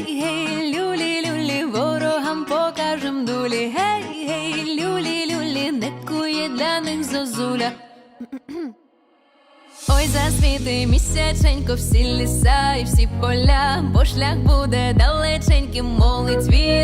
Гей, гей, люлі, люлі, ворогам покажем дулі. Гей, гей, люлі, люлі, не кує для них зозуля. Ой, засвіти місяченько, всі ліса і всі поля, бо шлях буде далеченьким, молитві.